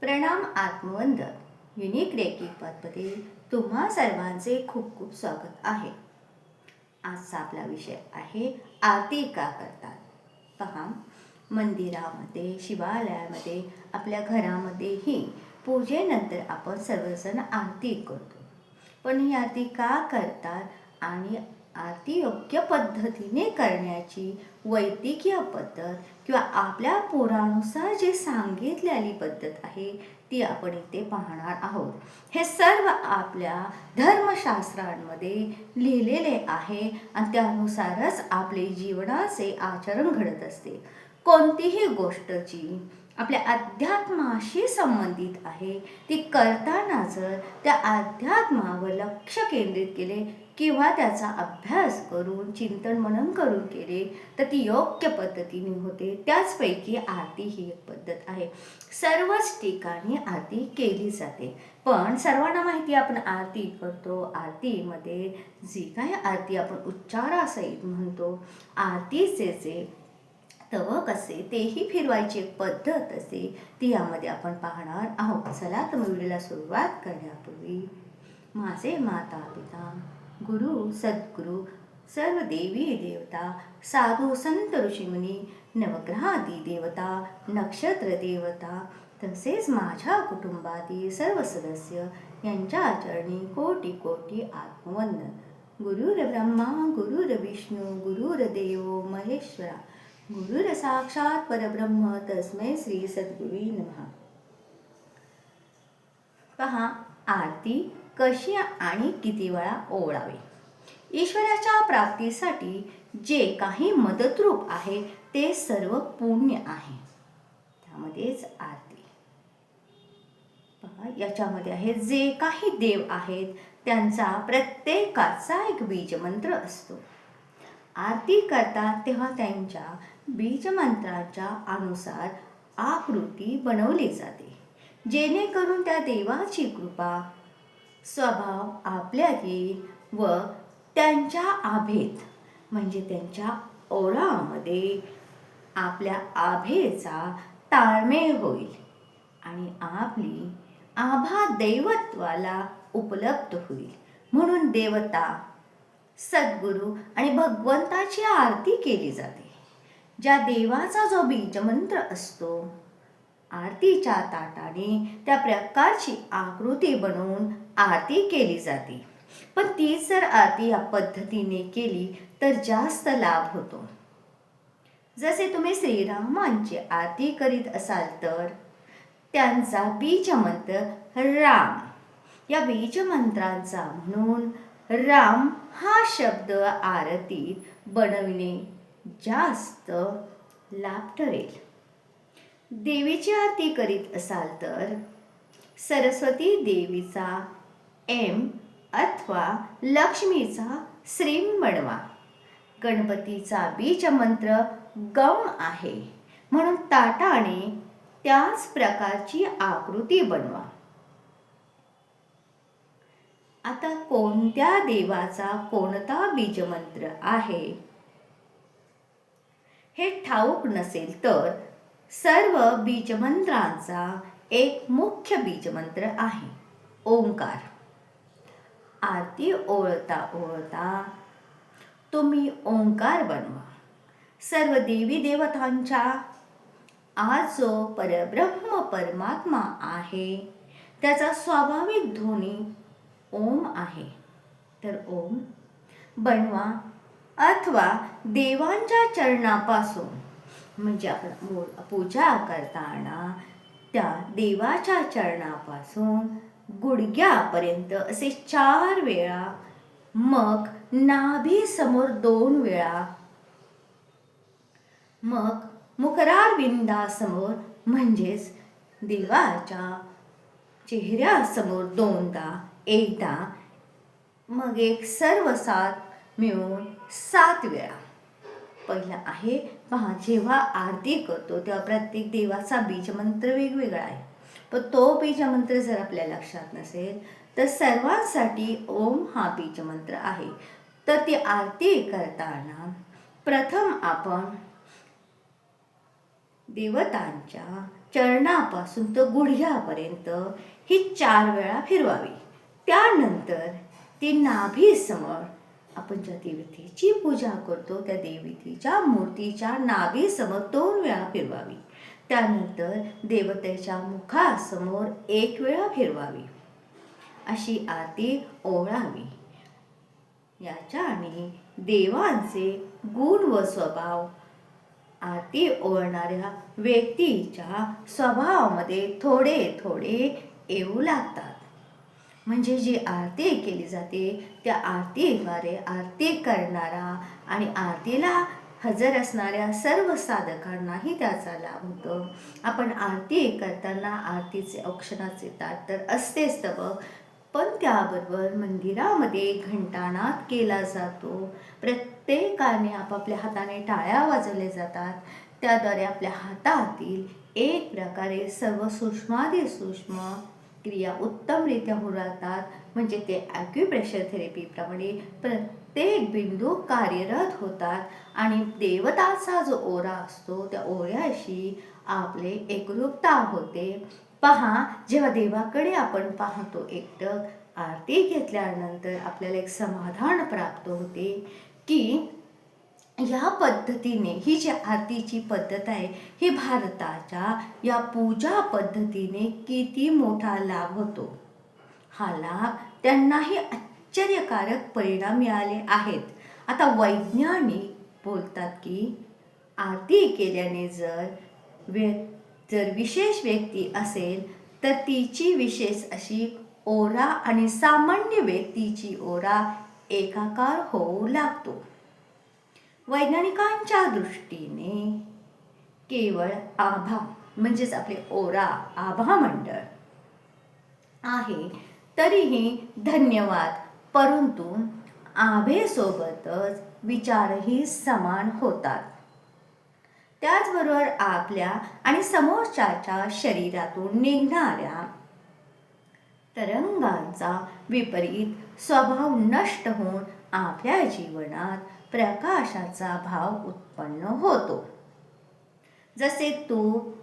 प्रणाम आत्मवंदन unique recce पदमध्ये तुम्हा सर्वांचे खूप खूप स्वागत आहे. आजचा आपला विषय आहे आरती का करतात? पहा मंदिरामध्ये शिवालयामध्ये आपल्या घरामध्येही पूजेनंतर आपण सर्वजण आरती करतो. पण ही आरती का करतात आणि अतियोग्य पद्धतीने करण्याची वैद्यकीय पद्धत किंवा आपल्या पुरानुसार जी सांगितलेली पद्धत आहे ती आपण इथे पाहणार आहोत. हे सर्व आपल्या धर्मशास्त्रांमध्ये लिहिलेले आहे आणि त्यानुसारच आपले जीवनाचे आचरण घडत असते. कोणतीही गोष्ट जी आपल्या अध्यात्माशी संबंधित आहे. ती करताना जर त्या अध्यात्मावर लक्ष केंद्रित केले किंवा त्याचा अभ्यास करून चिंतन मनन करून केले तर ती योग्य पद्धतीने होते. त्याचपैकी आरती ही एक पद्धत आहे. सर्वच ठिकाणी आरती केली जाते. पण सर्वांना माहिती आपण आरती करतो. आरतीमध्ये जी काही आरती आपण उच्चारासहित म्हणतो आरतीचे जे तवक असे तेही फिरवायची एक पद्धत असे ती यामध्ये आपण पाहणार आहोत. चला तर व्हिडिओला सुरुवात करण्यापूर्वी. माझे माता पिता गुरु सद्गुरु सर्व देवी देवता साधू संत ऋषीमुनी नवग्रहादी देवता नक्षत्र देवता तसेच माझ्या कुटुंबातील सर्व सदस्य यांच्या आचरणी कोटी कोटी आत्मवंदन. गुरुर ब्रह्मा गुरुर विष्णू गुरुर देव महेश्वरा. गुरुर साक्षात परब्रह्म तस्मै श्री सद्गुरी नमः. पहा आरती कशी आणि किती वेळा ओळावी ईश्वराच्या प्राप्तीसाठी जे काही मदतरूप आहे ते सर्व पुण्य आहे. त्यामध्येच आरती. पहा याच्यामध्ये आहे जे काही देव आहेत त्यांचा प्रत्येकाचा एक बीजमंत्र असतो. आरती करतात तेव्हा त्यांच्या बीजमंत्राच्या अनुसार आकृती बनवली जाते. जेणेकरून त्या देवाची कृपा स्वभाव आपल्यात येईल व त्यांच्या आभेत म्हणजे त्यांच्या ओरामध्ये आपल्या आभेचा ताळमेळ होईल आणि आपली आभा दैवत्वाला उपलब्ध होईल. म्हणून देवता सद्गुरू आणि भगवंताची आरती केली जाते. ज्या देवाचा जो बीजमंत्र असतो आरतीच्या ताटाने त्या प्रकारची आकृती बनवून आरती केली जाते. पण तीच जर आरती या पद्धतीने केली तर जास्त लाभ होतो. जसे तुम्ही श्रीरामांची आरती करीत असाल तर त्यांचा बीजमंत्र राम. या बीजमंत्रांचा म्हणून राम हा शब्द आरतीत बनविणे जास्त लाभ ठरेल. देवीची आरती करीत असाल तर सरस्वती देवीचा एम अथवा लक्ष्मीचा श्रीम बनवा. गणपतीचा बीजमंत्र गम आहे. म्हणून ताटाने त्याच प्रकारची आकृती बनवा. आता कोणत्या देवाचा कोणता बीजमंत्र आहे? हे ठाऊक नसेल तर सर्व बीजमंत्रांचा एक मुख्य बीजमंत्र आहे ओंकार. आरती ओळता ओळता तुम्ही ओंकार बनवा. सर्व देवी देवतांच्या आज जो परब्रह्म परमात्मा आहे त्याचा स्वाभाविक ध्वनी ओम आहे. तर ओम बनवा. अथवा देवांच्या चरणापासून म्हणजे आपण पूजा करताना त्या देवाच्या चरणापासून गुडघ्यापर्यंत असे चार वेळा मग नाभी समोर दोन वेळा मग मुखरार बिंदासमोर म्हणजेच देवाच्या चेहऱ्यासमोर दोनदा एकदा मग एक सर्वसात मिळून सात वेळा. पहिला आहे पहा जेव्हा आरती करतो तेव्हा प्रत्येक देवाचा बीजमंत्र वेगवेगळा आहे. पण तो बीजमंत्र जर आपल्या लक्षात नसेल तर सर्वांसाठी ओम हा बीजमंत्र आहे. तर ती आरती करताना प्रथम आपण देवतांच्या चरणापासून तर गुढ्यापर्यंत ही चार वेळा फिरवावी. त्यानंतर ती नाभीसमोर आपण ज्या देवतेची पूजा करतो त्या देवतेच्या मूर्तीच्या नावेसमोर दोन वेळा फिरवावी. त्यानंतर देवतेच्या मुखासमोर एक वेळा फिरवावी. अशी आरती ओळावी याच्याने देवांचे गुण व स्वभाव. आरती ओळणाऱ्या व्यक्तीच्या स्वभावामध्ये थोडे थोडे येऊ लागतात. म्हणजे जी आरती केली जाते त्या आरतीद्वारे आरती करणारा आणि आरतीला हजर असणाऱ्या सर्व साधकांनाही त्याचा लाभ होतो. आपण आरती करताना आरतीचे औक्षणाचे ताट तर असतेच तर पण त्याबरोबर मंदिरामध्ये घंटानाद केला जातो. प्रत्येकाने आपापल्या हाताने टाळ्या वाजवल्या जातात. त्याद्वारे आपल्या हातातील एक प्रकारे सर्व सूक्ष्मादी सूक्ष्म क्रिया उत्तमरित्या होऊ राहतात म्हणजे ते ॲक्युप्रेशर थेरपीप्रमाणे प्रत्येक बिंदू कार्यरत होतात. आणि देवताचा जो ओरा असतो त्या ओऱ्याशी आपले एकरूपता होते. पहा जेव्हा देवाकडे आपण पाहतो एकटक आरती घेतल्यानंतर आपल्याला एक समाधान प्राप्त होते की या पद्धतीने ही जी आरतीची पद्धत आहे ही भारताच्या या पूजा पद्धतीने किती मोठा लाभ होतो? हा लाभ त्यांनाही आश्चर्यकारक परिणाम मिळाले आहेत. आता वैज्ञानिक बोलतात की आरती केल्याने जर व्य जर विशेष व्यक्ती असेल तर तिची विशेष अशी ओरा आणि सामान्य व्यक्तीची ओरा एकाकार होऊ लागतो. वैज्ञानिकांच्या दृष्टीने केवळ आभा म्हणजेच आपले ओरा आभा मंडळ आहे तरीही धन्यवाद. परंतु आभेसोबतच विचारही समान होतात. त्याचबरोबर आपल्या आणि समोरच्याच्या शरीरातून निघणाऱ्या तरंगांचा विपरीत स्वभाव नष्ट होऊन आपल्या जीवनात प्रकाशाचा भाव उत्पन्न होतो. जसे तूप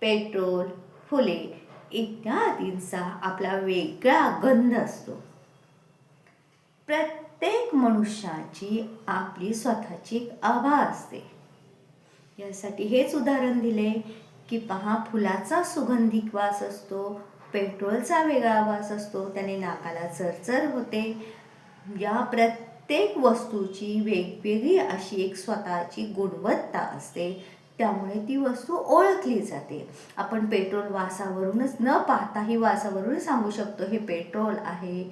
पेट्रोल फुले इत्यादींचा आपला वेगळा गंध असतो. प्रत्येक मनुष्याची आपली स्वतःची आभा असते. यासाठी हेच उदाहरण दिले की पहा फुलाचा सुगंधिक वास असतो पेट्रोलचा वेगळा वास असतो त्याने नाकाला चरचर होते. या प्रत्येक प्रत्येक वस्तूची वेगवेगळी अशी एक स्वतःची गुणवत्ता असते. त्यामुळे ती वस्तू ओळखली जाते. आपण पेट्रोल वासावरूनच न पाहता ही वासावरूनच सांगू शकतो हे पेट्रोल आहे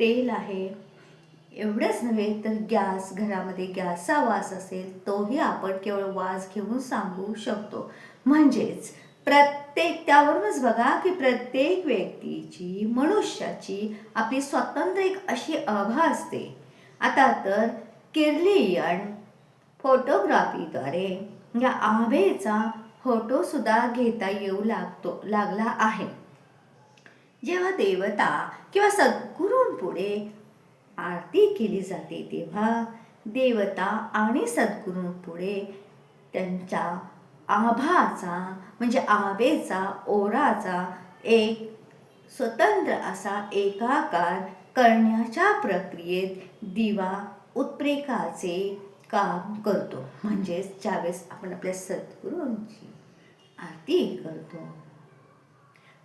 तेल आहे. एवढंच नव्हे तर गॅस घरामध्ये गॅसचा वास असेल तोही आपण केवळ वास घेऊन सांगू शकतो. म्हणजेच प्रत्येक त्यावरूनच बघा की प्रत्येक व्यक्तीची मनुष्याची आपली स्वतंत्र एक अशी आभा असते. आता तर किर्लियन फोटोग्राफीद्वारे या आंबेचा फोटोसुद्धा घेता येऊ लागतो लागला आहे. जेव्हा देवता किंवा सद्गुरूंपुढे आरती केली जाते तेव्हा देवता आणि सद्गुरूंपुढे त्यांच्या आभाचा म्हणजे आबेचा ओराचा एक स्वतंत्र असा एकाकार करण्याच्या प्रक्रियेत दिवा उत्प्रेकाचे काम करतो. म्हणजेच ज्यावेळेस आपण आपल्या सद्गुरूंची आरती करतो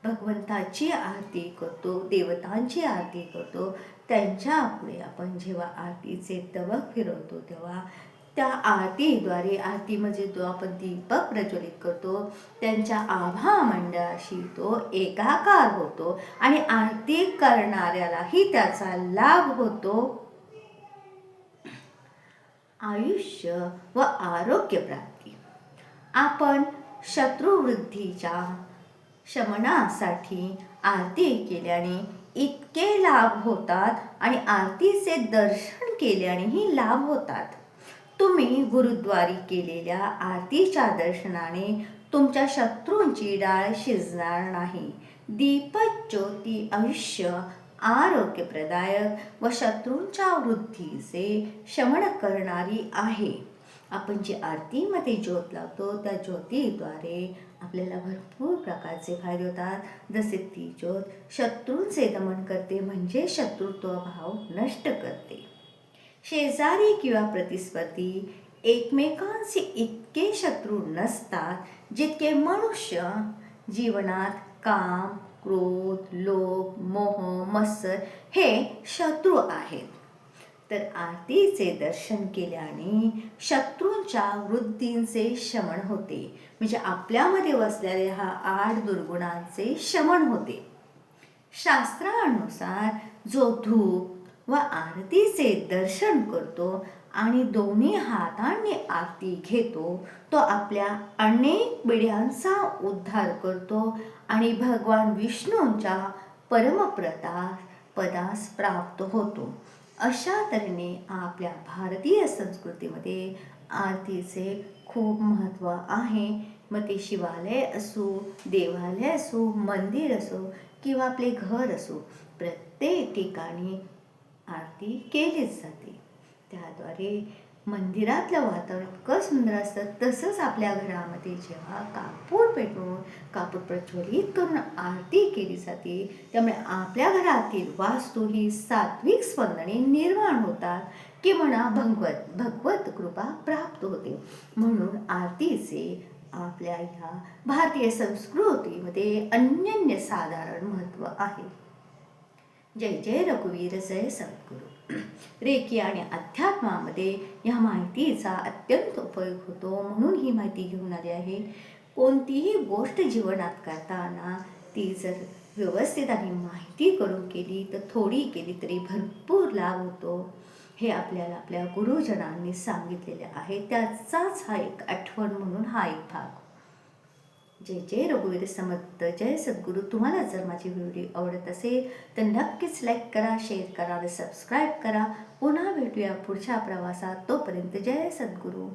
भगवंताची आरती करतो देवतांची आरती करतो त्यांच्या पुढे आपण जेव्हा आरतीचे तवक फिरवतो तेव्हा त्या आरतीद्वारे आरती म्हणजे जो आपण दीपक प्रज्वलित करतो त्यांच्या आभा मंडळाशी तो एकाकार होतो आणि आरती करणाऱ्यालाही त्याचा लाभ होतो. आयुष्य व आरोग्य प्राप्ती. आपण शत्रुवृद्धीच्या शमनासाठी आरती केल्याने इतके लाभ होतात आणि आरतीचे दर्शन केल्यानेही लाभ होतात. तुम्ही गुरुद्वारी केलेल्या आरतीच्या दर्शनाने तुमच्या शत्रूंची डाळ शिजणार नाही. दीपक ज्योती आयुष्य आरोग्यप्रदायक व शत्रूंच्या वृद्धीचे शमन करणारी आहे. आपण जी आरतीमध्ये ज्योत लावतो त्या ज्योतीद्वारे आपल्याला भरपूर प्रकारचे फायदे होतात. जसे ती ज्योत शत्रूंचे दमन करते म्हणजे शत्रुत्व भाव नष्ट करते. शेजारी किंवा प्रतिस्पर्धी एकमेकांचे इतके शत्रू नसतात जितके मनुष्य जीवनात काम क्रोध लोभ मोह मत्सर हे शत्रू आहेत. तर आरतीचे दर्शन केल्याने शत्रूंच्या वृत्तींचे शमन होते. म्हणजे आपल्यामध्ये वसलेले हा आठ दुर्गुणांचे शमन होते. शास्त्रानुसार जो धूप व आरतीचे दर्शन करतो आणि दोन्ही हातांनी आरती घेतो. तो आपल्या अनेक पिढ्यांचा उद्धार करतो आणि भगवान विष्णूंच्या परमप्रता पदास प्राप्त होतो. अशा तऱ्हेने आपल्या भारतीय संस्कृतीमध्ये आरतीचे खूप महत्त्व आहे. मग ते शिवालय असो देवालय असो मंदिर असो किंवा आपले घर असो प्रत्येक ठिकाणी आरती केलीच जाते. त्याद्वारे मंदिरातलं वातावरण इतकं सुंदर असतं तसंच आपल्या घरामध्ये जेव्हा कापूर पेटवून कापूर प्रज्वलित करून आरती केली जाते त्यामुळे आपल्या घरातील वास्तू ही सात्विक स्पंदने निर्माण होतात की म्हणा भगवत भगवत कृपा प्राप्त होते. म्हणून आरतीचे आपल्या ह्या भारतीय संस्कृतीमध्ये अनन्य साधारण महत्त्व आहे. जय जय रघुवीर जय सद्गुरू. रेकी आणि अध्यात्मामध्ये या माहितीचा अत्यंत उपयोग होतो म्हणून ही माहिती घेऊन आली आहे. कोणतीही गोष्ट जीवनात करताना ती जर व्यवस्थित आणि माहिती करून केली तर थोडी केली तरी भरपूर लाभ होतो. हे आपल्याला आपल्या गुरुजनांनी सांगितलेले आहे. त्याचाच हा एक आठवण म्हणून हा एक भाग जय जय रघुवीर समर्थ जय सद्गुरू. तुम्हाला जर माझी व्हिडिओ आवडत असेल तर नक्कीच लाईक करा शेअर करा आणि सबस्क्राईब करा. पुन्हा भेटूया पुढच्या प्रवासात. तोपर्यंत जय सद्गुरू.